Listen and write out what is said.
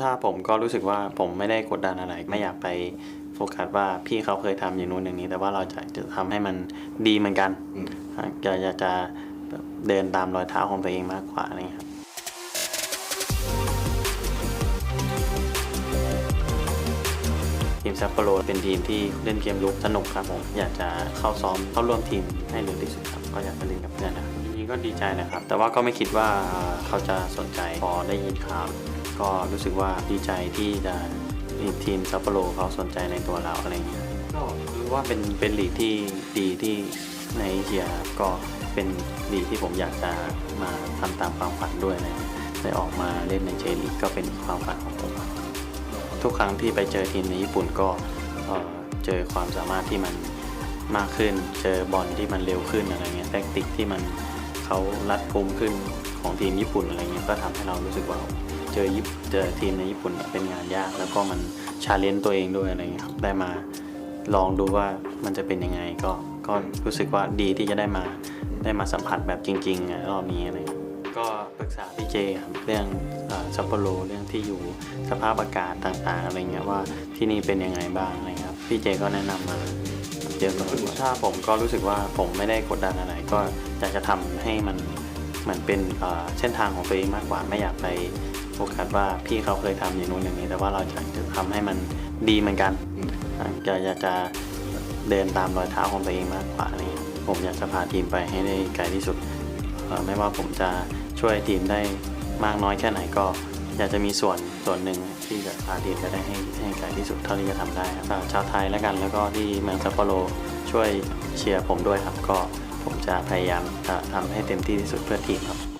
ถ้าผมก็รู้สึกว่าผมไม่ได้กดดันอะไร ไม่อยากไปโฟกัสว่าพี่เขาเคยทำอย่างนู้นอย่างนี้ แต่ว่าเราจะจะทำให้มันดีเหมือนกันอืมอยากจะเดินตามรอยเท้าของตัวเองมากกว่าอะไรเงี้ยครับทีมซัปโปโรเป็นทีมที่เล่นเกมลุกสนุกครับผมอยากจะเข้าซ้อมเข้าร่วมทีมให้เร็วที่สุดครับก็อยากจะเล่นกับเพื่อนนะครับ ก็ดีใจนะครับ แต่ว่าก็ไม่คิดว่าเขาจะสนใจพอได้ยินข่าวก็รู้สึกว่าดีใจที่จะมีทีมซัปโปโรเขาสนใจในตัวเราอะไรเงี้ยก็รู้ว่าเป็นเป็นลีกที่ดีที่ในเอเชียครับก็เป็นลีกที่ผมอยากจะมาทำตามความฝันด้วยนะได้ออกมาเล่นในเจลีกก็เป็นความฝันของผมทุกครั้งที่ไปเจอทีมในญี่ปุ่นก็เจอความสามารถที่มันมากขึ้น เจอบอลที่มันเร็วขึ้นอะไรเงี้ยแทคติกที่มัน เขารัดกุมขึ้นของทีมญี่ปุ่นอะไรเงี้ยก็ทำให้เรารู้สึกว่าเจอญี่ปุ่นเจอทีมในญี่ปุ่นเป็นงานยาก แล้วก็มันชาเลนจ์ตัวเองด้วยอะไรเงี้ยครับได้มาลองดูว่ามันจะเป็นยังไงก็ก็รู้สึกว่าดีที่จะได้มาได้มาสัมผัสแบบจริงๆอะรอบนี้อะไรก็ปรึกษาพี่เจครับเรื่องเอ่อซัปโปโรเรื่องที่อยู่สภาพอากาศต่างๆอะไรเงี้ยว่าที่นี่เป็นยังไงบ้างอะไรครับพี่เจก็แนะนำมา เยอะเลยถ้าผมก็รู้สึกว่าผมไม่ได้กดดันอะไรก็อยากจะทำให้มันเหมือนเป็นเส้นทางของตัวเองมากกว่าไม่อยากไปโฟกัสว่าพี่เขาเคยทำอย่างนู้นอย่างนี้ แต่ว่าเราอยากจะทำให้มันดีเหมือนกันอะอยากจะเดินตามรอยเท้าของตัวเองมากกว่าอะไรเงี้ผมอยากจะพาทีมไปให้ได้ไกลที่สุด ไม่ว่าผมจะช่วยทีมได้มากน้อยแค่ไหนก็ อยากจะมีส่วนส่วนหนึ่งที่จะสาทีมไปได้ให้ให้ไกลที่สุดเท่าที่จะทำได้ครับฝากชาวไทยแล้วกันแล้วก็ที่เมืองซัปโปโรช่วยเชียร์ผมด้วยครับก็ผมจะพยายามจะทำให้เต็มที่ที่สุดเพื่อทีมครับ